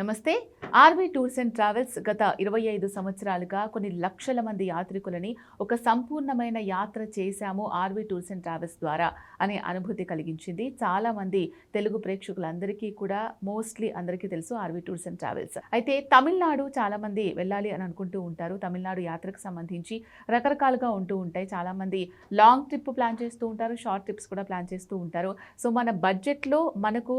నమస్తే. RV tours and travels గత ఇరవై ఐదు సంవత్సరాలుగా కొన్ని లక్షల మంది యాత్రికులని ఒక సంపూర్ణమైన యాత్ర చేశాము ఆర్వీ టూర్స్ అండ్ ట్రావెల్స్ ద్వారా అనే అనుభూతి కలిగించింది. చాలామంది తెలుగు ప్రేక్షకులందరికీ కూడా మోస్ట్లీ అందరికీ తెలుసు ఆర్వీ టూర్స్ అండ్ ట్రావెల్స్. అయితే తమిళనాడు చాలామంది వెళ్ళాలి అని అనుకుంటూ ఉంటారు. తమిళనాడు యాత్రకు సంబంధించి రకరకాలుగా ఉంటూ ఉంటాయి. చాలామంది లాంగ్ ట్రిప్ ప్లాన్ చేస్తూ ఉంటారు షార్ట్ ట్రిప్స్ కూడా ప్లాన్ చేస్తూ ఉంటారు. సో మన బడ్జెట్లో మనకు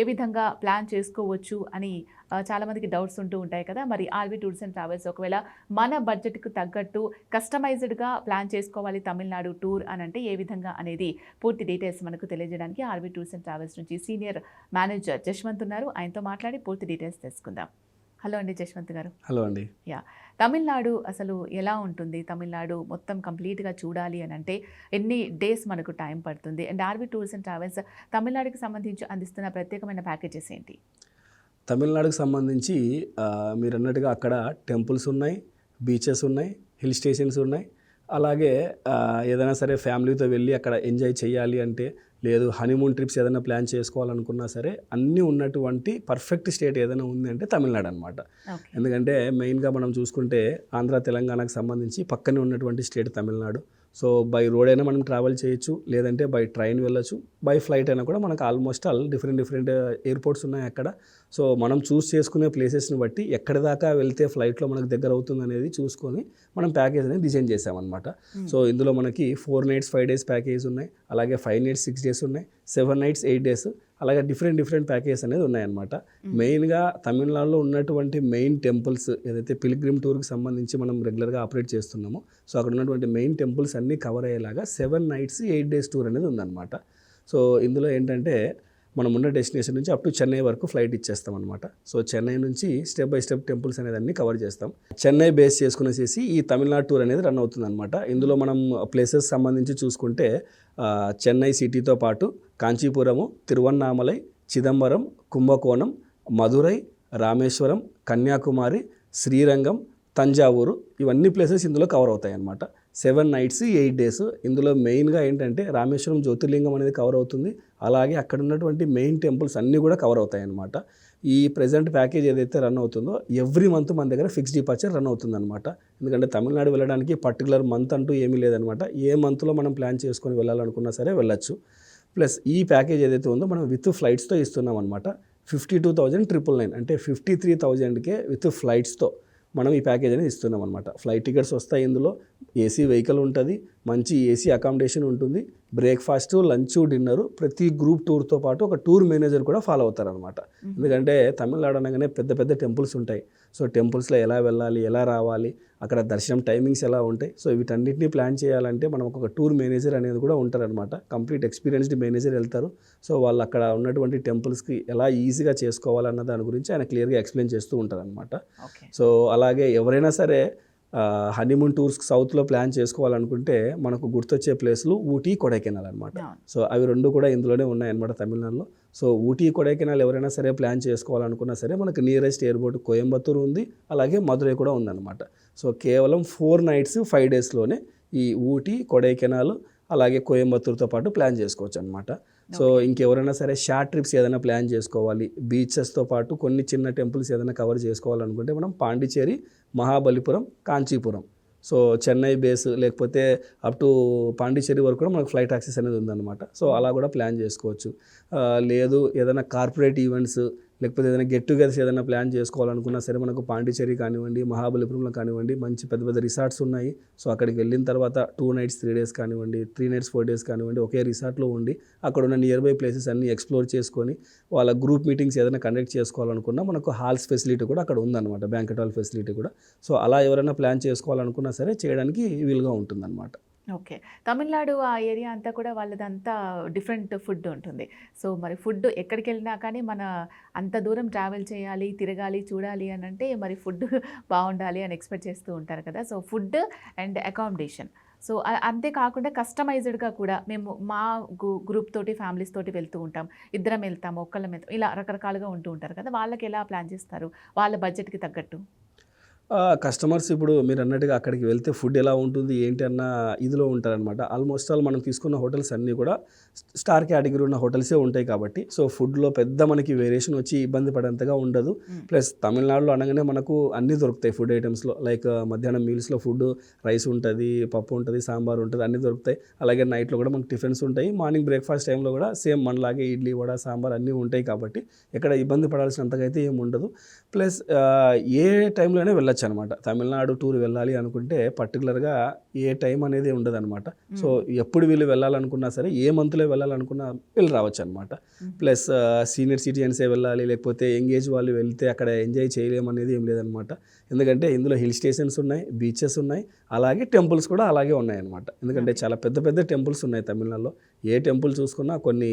ఏ విధంగా ప్లాన్ చేసుకోవచ్చు అని ఆ, చాలా మందికి డౌట్స్ ఉంటూ ఉంటాయి కదా. మరి ఆర్వీ టూర్స్ అండ్ ట్రావెల్స్ ఒకవేళ మన బడ్జెట్కు తగ్గట్టు కస్టమైజ్డ్గా ప్లాన్ చేసుకోవాలి తమిళనాడు టూర్ అని అంటే ఏ విధంగా అనేది పూర్తి డీటెయిల్స్ మనకు తెలియజేయడానికి ఆర్వీ టూర్స్ అండ్ ట్రావెల్స్ నుంచి సీనియర్ మేనేజర్ జశ్వంత్ ఉన్నారు. ఆయనతో మాట్లాడి పూర్తి డీటెయిల్స్ తెలుసుకుందాం. హలో అండి జశ్వంత్ గారు. హలో అండి. తమిళనాడు అసలు ఎలా ఉంటుంది? తమిళనాడు మొత్తం కంప్లీట్గా చూడాలి అని అంటే ఎన్ని డేస్ మనకు టైం పడుతుంది? And RV tours and travels తమిళనాడుకి సంబంధించి అందిస్తున్న ప్రత్యేకమైన ప్యాకేజెస్ ఏంటి? తమిళనాడుకు సంబంధించి మీరు అన్నట్టుగా అక్కడ టెంపుల్స్ ఉన్నాయి బీచెస్ ఉన్నాయి హిల్ స్టేషన్స్ ఉన్నాయి. అలాగే ఏదైనా సరే ఫ్యామిలీతో వెళ్ళి అక్కడ ఎంజాయ్ చేయాలి అంటే లేదు హనీమూన్ ట్రిప్స్ ఏదైనా ప్లాన్ చేసుకోవాలనుకున్నా సరే అన్నీ ఉన్నటువంటి పర్ఫెక్ట్ స్టేట్ ఏదైనా ఉంది అంటే తమిళనాడు అనమాట ఎందుకంటే మెయిన్గా మనం చూసుకుంటే ఆంధ్ర తెలంగాణకు సంబంధించి పక్కనే ఉన్నటువంటి state Tamil Nadu. So by road అయినా మనం ట్రావెల్ చేయొచ్చు లేదంటే బై ట్రైన్ వెళ్ళొచ్చు. బై ఫ్లైట్ అయినా కూడా మనకు almost all different different airports ఉన్నాయి అక్కడ. సో మనం చూస్ చేసుకునే ప్లేసెస్ని బట్టి ఎక్కడి దాకా వెళ్తే ఫ్లైట్లో మనకు దగ్గర అవుతుంది అనేది చూసుకొని మనం ప్యాకేజ్ అనేది డిజైన్ చేసామన్నమాట. సో ఇందులో మనకి four nights five days package ఉన్నాయి. అలాగే ఫైవ్ నైట్స్ సిక్స్ డేస్ ఉన్నాయి. సెవెన్ నైట్స్ ఎయిట్ డేస్ అలాగే డిఫరెంట్ డిఫరెంట్ ప్యాకేజ్ అనేది ఉన్నాయన్నమాట. మెయిన్గా తమిళనాడులో ఉన్నటువంటి మెయిన్ టెంపుల్స్ ఏదైతే పిలిగ్రిమ్ టూర్కి సంబంధించి మనం రెగ్యులర్గా ఆపరేట్ చేస్తున్నామో సో అక్కడ ఉన్నటువంటి మెయిన్ టెంపుల్స్ అన్నీ కవర్ అయ్యేలాగా seven nights eight days tour అనేది ఉందన్నమాట. సో ఇందులో ఏంటంటే మనం ఉన్న డెస్టినేషన్ నుంచి అప్ టు చెన్నై వరకు ఫ్లైట్ ఇచ్చేస్తాం అనమాట సో చెన్నై నుంచి స్టెప్ బై స్టెప్ టెంపుల్స్ అనేది అన్ని కవర్ చేస్తాం చెన్నై బేస్ చేసుకునేసేసి ఈ తమిళనాడు టూర్ అనేది రన్ అవుతుంది అనమాట ఇందులో మనం ప్లేసెస్ సంబంధించి చూసుకుంటే చెన్నై సిటీతో పాటు కాంచీపురము తిరువన్నామలై చిదంబరం కుంభకోణం మధురై రామేశ్వరం కన్యాకుమారి శ్రీరంగం తంజావూరు ఇవన్నీ ప్లేసెస్ ఇందులో కవర్ అవుతాయి అన్నమాట సెవెన్ నైట్స్ ఎయిట్ డేస్ ఇందులో మెయిన్గా ఏంటంటే రామేశ్వరం జ్యోతిర్లింగం అనేది కవర్ అవుతుంది. అలాగే అక్కడ ఉన్నటువంటి మెయిన్ టెంపుల్స్ అన్నీ కూడా కవర్ అవుతాయి అన్నమాట ఈ ప్రజెంట్ ప్యాకేజ్ ఏదైతే రన్ అవుతుందో ఎవ్రీ మంత్ మన దగ్గర ఫిక్స్ డిపార్చర్ రన్ అవుతుంది అనమాట ఎందుకంటే తమిళనాడు వెళ్ళడానికి పర్టికులర్ మంత్ అంటూ ఏమీ లేదనమాట ఏ మంత్లో మనం ప్లాన్ చేసుకొని వెళ్ళాలనుకున్నా సరే వెళ్ళొచ్చు. ప్లస్ ఈ ప్యాకేజ్ ఏదైతే ఉందో మనం విత్ ఫ్లైట్స్తో ఇస్తున్నాం అనమాట fifty two thousand triple nine అంటే ఫిఫ్టీ త్రీ థౌజండ్కే విత్ ఫ్లైట్స్తో మనం ఈ ప్యాకేజ్ అనేది ఇస్తున్నాం అనమాట ఫ్లైట్ టికెట్స్ వస్తాయి ఇందులో. ఏసీ వెహికల్ ఉంటుంది మంచి ఏసీ అకామిడేషన్ ఉంటుంది. బ్రేక్ఫాస్ట్ లంచ్ డిన్నర్ ప్రతి గ్రూప్ టూర్తో పాటు ఒక టూర్ మేనేజర్ కూడా ఫాలో అవుతారనమాట ఎందుకంటే తమిళనాడు అనగానే పెద్ద పెద్ద టెంపుల్స్ ఉంటాయి. సో టెంపుల్స్లో ఎలా వెళ్ళాలి ఎలా రావాలి అక్కడ దర్శనం టైమింగ్స్ ఎలా ఉంటాయి. సో వీటన్నిటిని ప్లాన్ చేయాలంటే మనం ఒక టూర్ మేనేజర్ అనేది కూడా ఉంటారనమాట కంప్లీట్ ఎక్స్పీరియన్స్డ్ మేనేజర్ వెళ్తారు. సో వాళ్ళు అక్కడ ఉన్నటువంటి టెంపుల్స్కి ఎలా ఈజీగా చేసుకోవాలన్న దాని గురించి ఆయన క్లియర్గా ఎక్స్ప్లెయిన్ చేస్తూ ఉంటారనమాట సో అలాగే ఎవరైనా సరే హనీమూన్ టూర్స్ సౌత్లో ప్లాన్ చేసుకోవాలనుకుంటే మనకు గుర్తొచ్చే ప్లేస్లు ఊటీ కొడైకెనాల్ అనమాట. సో అవి రెండు కూడా ఇందులోనే ఉన్నాయన్నమాట తమిళనాడులో. సో ఊటీ కొడైకెనాల్ ఎవరైనా సరే ప్లాన్ చేసుకోవాలనుకున్నా సరే మనకు నియరెస్ట్ ఎయిర్పోర్ట్ కోయంబత్తూరు ఉంది అలాగే మధురై కూడా ఉందన్నమాట. సో కేవలం ఫోర్ నైట్స్ ఫైవ్ డేస్లోనే ఈ ఊటీ కొడైకెనాల్ అలాగే కోయంబత్తూరుతో పాటు ప్లాన్ చేసుకోవచ్చు అనమాట సో ఇంకెవరైనా సరే షార్ట్ ట్రిప్స్ ఏదైనా ప్లాన్ చేసుకోవాలి. బీచెస్తో పాటు కొన్ని చిన్న టెంపుల్స్ ఏదైనా కవర్ చేసుకోవాలనుకుంటే మనం పాండిచేరి మహాబలిపురం కాంచీపురం. సో చెన్నై బేస్ లేకపోతే అప్ టు పాండిచేరి వరకు కూడా మనకు ఫ్లైట్ యాక్సెస్ అనేది ఉందన్నమాట. సో అలా కూడా ప్లాన్ చేసుకోవచ్చు. లేదు ఏదైనా కార్పొరేట్ ఈవెంట్స్ లేకపోతే ఏదైనా గెట్ టుగెదర్స్ ఏదైనా ప్లాన్ చేసుకోవాలనుకున్నా సరే మనకు పాండిచేరి కానివ్వండి మహాబలిపురంలో కానివ్వండి మంచి పెద్ద పెద్ద రిసార్ట్స్ ఉన్నాయి. సో అక్కడికి వెళ్ళిన తర్వాత టూ నైట్స్ త్రీ డేస్ కానివ్వండి త్రీ నైట్స్ ఫోర్ డేస్ కానివ్వండి ఒకే రిసార్ట్లో ఉండి అక్కడ ఉన్న నియర్ బై ప్లేసెస్ అన్ని ఎక్స్ప్లోర్ చేసుకొని వాళ్ళ గ్రూప్ మీటింగ్స్ ఏదైనా కండక్ట్ చేసుకోవాలనుకున్నా మనకు హాల్స్ ఫెసిలిటీ కూడా అక్కడ ఉందన్నమాట బ్యాంకెట్ హాల్ ఫెసిలిటీ కూడా. సో అలా ఎవరైనా ప్లాన్ చేసుకోవాలనుకున్నా సరే చేయడానికి వీలుగా ఉంటుందన్నమాట. ఓకే. తమిళనాడు ఆ ఏరియా అంతా కూడా వాళ్ళదంతా డిఫరెంట్ ఫుడ్ ఉంటుంది. సో మరి ఫుడ్ ఎక్కడికి వెళ్ళినా కానీ మన అంత దూరం ట్రావెల్ చేయాలి తిరగాలి చూడాలి అని అంటే మరి ఫుడ్ బాగుండాలి అని ఎక్స్పెక్ట్ చేస్తూ ఉంటారు కదా! So food and accommodation. So అంతేకాకుండా కస్టమైజ్డ్గా కూడా మేము మా గ్రూప్ తోటి ఫ్యామిలీస్ తోటి వెళ్తూ ఉంటాం. ఇద్దరం వెళ్తాం ఒక్కళ్ళం వెళ్తాం ఇలా రకరకాలుగా ఉంటూ ఉంటారు కదా! వాళ్ళకి ఎలా ప్లాన్ చేస్తారు? వాళ్ళ బడ్జెట్కి తగ్గట్టు. కస్టమర్స్ ఇప్పుడు మీరు అన్నట్టుగా అక్కడికి వెళ్తే ఫుడ్ ఎలా ఉంటుంది ఏంటి అన్న ఇదిలో ఉంటారనమాట ఆల్మోస్ట్ ఆల్ మనం తీసుకున్న హోటల్స్ అన్నీ కూడా స్టార్ కేటగిరీ ఉన్న హోటల్సే ఉంటాయి కాబట్టి సో ఫుడ్లో పెద్ద మనకి వేరియేషన్ వచ్చి ఇబ్బంది పడేంతగా ఉండదు. ప్లస్ తమిళనాడులో అనగానే మనకు అన్నీ దొరుకుతాయి ఫుడ్ ఐటమ్స్లో లైక్ మధ్యాహ్నం మీల్స్లో ఫుడ్ రైస్ ఉంటుంది పప్పు ఉంటుంది సాంబార్ ఉంటుంది అన్నీ దొరుకుతాయి. అలాగే నైట్లో కూడా మనకు టిఫిన్స్ ఉంటాయి. మార్నింగ్ బ్రేక్ఫాస్ట్ టైంలో కూడా సేమ్ మనలాగే ఇడ్లీ వడ సాంబార్ అన్నీ ఉంటాయి కాబట్టి ఇక్కడ ఇబ్బంది పడాల్సినంతగా అయితే ఏమి ఉండదు. ప్లస్ ఏ టైంలోనే వెళ్ళొచ్చు అనమాట. తమిళనాడు టూర్ వెళ్ళాలి అనుకుంటే పర్టికులర్గా ఏ టైం అనేది ఉండదు అనమాట సో ఎప్పుడు వీళ్ళు వెళ్ళాలనుకున్నా సరే ఏ మంత్లో వెళ్ళాలనుకున్నా వెళ్ళి రావచ్చు అనమాట ప్లస్ సీనియర్ సిటిజన్సే వెళ్ళాలి లేకపోతే ఎంగేజ్ వాళ్ళు వెళ్తే అక్కడ ఎంజాయ్ చేయలేము అనేది ఏం లేదనమాట. ఎందుకంటే ఇందులో హిల్ స్టేషన్స్ ఉన్నాయి బీచెస్ ఉన్నాయి అలాగే టెంపుల్స్ కూడా అలాగే ఉన్నాయి అనమాట ఎందుకంటే చాలా పెద్ద పెద్ద టెంపుల్స్ ఉన్నాయి తమిళనాడులో. ఏ టెంపుల్ చూసుకున్నా కొన్ని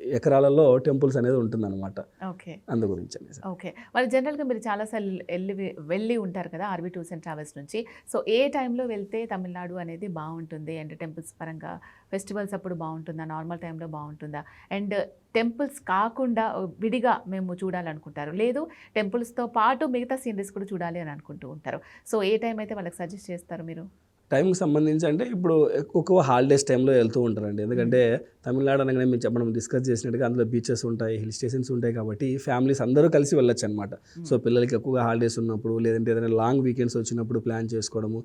ఎకరాలలో టెంపుల్స్ అనేది ఉంటుందన్నమాట. ఓకే. అందు గురించి అనేసి. ఓకే. మరి జనరల్గా మీరు చాలాసార్లు వెళ్ళి వెళ్ళి ఉంటారు కదా ఆర్బీ టూర్స్ అండ్ ట్రావెల్స్ నుంచి. సో ఏ టైంలో వెళ్తే తమిళనాడు అనేది బాగుంటుంది? అండ్ టెంపుల్స్ పరంగా ఫెస్టివల్స్ అప్పుడు బాగుంటుందా? నార్మల్ టైంలో బాగుంటుందా? అండ్ టెంపుల్స్ కాకుండా విడిగా మేము చూడాలనుకుంటారు. లేదు టెంపుల్స్తో పాటు మిగతా సీనరీస్ కూడా చూడాలి అని అనుకుంటూ ఉంటారు. సో ఏ టైం అయితే వాళ్ళకి సజెస్ట్ చేస్తారు మీరు? టైంకి సంబంధించి అంటే ఇప్పుడు ఎక్కువ హాలిడేస్ టైంలో వెళ్తూ ఉంటారండి. ఎందుకంటే తమిళనాడు అనగానే మేము మనం డిస్కస్ చేసినట్టుగా అందులో బీచెస్ ఉంటాయి హిల్ స్టేషన్స్ ఉంటాయి కాబట్టి ఫ్యామిలీస్ అందరూ కలిసి వెళ్ళొచ్చు అనమాట సో పిల్లలకి ఎక్కువగా హాలిడేస్ ఉన్నప్పుడు లేదంటే ఏదైనా లాంగ్ వీకెండ్స్ వచ్చినప్పుడు ప్లాన్ చేసుకోవడము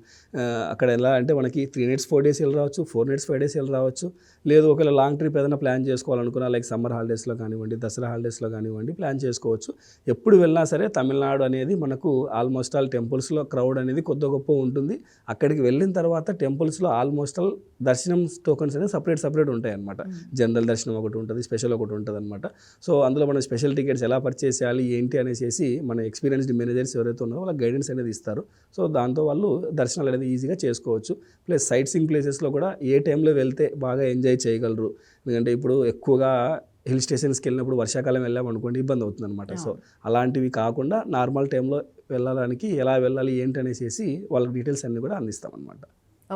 అక్కడ ఎలా అంటే మనకి త్రీ నైట్స్ ఫోర్ డేస్ వెళ్ళి రావచ్చు ఫోర్ నైట్స్ ఫైవ్ డేస్ వెళ్ళి రావచ్చు. లేదు ఒకవేళ లాంగ్ ట్రిప్ ఏదైనా ప్లాన్ చేసుకోవాలనుకున్నా లైక్ సమ్మర్ హాలిడేస్లో కానివ్వండి దసరా హాలిడేస్లో కానివ్వండి ప్లాన్ చేసుకోవచ్చు. ఎప్పుడు వెళ్ళినా సరే తమిళనాడు అనేది మనకు ఆల్మోస్ట్ ఆల్ టెంపుల్స్లో క్రౌడ్ అనేది కొద్ది గొప్ప ఉంటుంది. అక్కడికి వెళ్ళిన తర్వాత టెంపుల్స్లో ఆల్మోస్ట్ ఆల్ దర్శనం టోకన్స్ అనేది సపరేట్ సపరేట్ ఉంటాయి అనమాట జనరల్ దర్శనం ఒకటి ఉంటుంది స్పెషల్ ఒకటి ఉంటుంది అనమాట సో అందులో మనం స్పెషల్ టికెట్స్ ఎలా పర్చేస్ చేయాలి ఏంటి అనేసి మన ఎక్స్పీరియన్స్డ్ మేనేజర్స్ ఎవరైతే ఉన్నారో వాళ్ళకి గైడెన్స్ అనేది ఇస్తారు. సో దాంతో వాళ్ళు దర్శనాలు అనేది ఈజీగా చేసుకోవచ్చు. ప్లస్ సైట్ సింగ్ ప్లేసెస్లో కూడా ఏ టైంలో వెళ్తే బాగా ఎంజాయ్ చేయగలరు. ఎందుకంటే ఇప్పుడు ఎక్కువగా హిల్ స్టేషన్స్కి వెళ్ళినప్పుడు వర్షాకాలం వెళ్ళాం అనుకోండి ఇబ్బంది అవుతుంది అనమాట సో అలాంటివి కాకుండా నార్మల్ టైంలో వెళ్ళడానికి ఎలా వెళ్ళాలి ఏంటి అనేసి వాళ్ళకి డీటెయిల్స్ అన్నీ కూడా అందిస్తాం అనమాట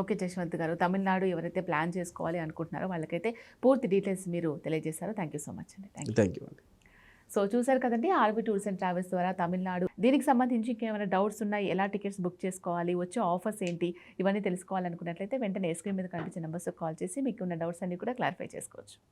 ఓకే జశ్వంత్ గారు తమిళనాడు ఎవరైతే ప్లాన్ చేసుకోవాలి అనుకుంటున్నారో వాళ్ళకైతే పూర్తి డీటెయిల్స్ మీరు తెలియజేశారు. థ్యాంక్ యూ సో మచ్ అండి. థ్యాంక్ యూ థ్యాంక్ యూ అండి. సో చూసారు కదండి ఆర్బీ టూర్స్ అండ్ ట్రావెల్స్ ద్వారా తమిళనాడు. దీనికి సంబంధించి ఇంకేమైనా డౌట్స్ ఉన్నాయి? ఎలా టికెట్స్ బుక్ చేసుకోవాలి? వచ్చే ఆఫర్స్ ఏంటి? ఇవన్నీ తెలుసుకోవాలనుకున్నట్లయితే వెంటనే స్క్రీన్ మీద కనిపించే నెంబర్స్ కాల్ చేసి మీకు ఉన్న డౌట్స్ అన్ని కూడా క్లారిఫై చేసుకోవచ్చు.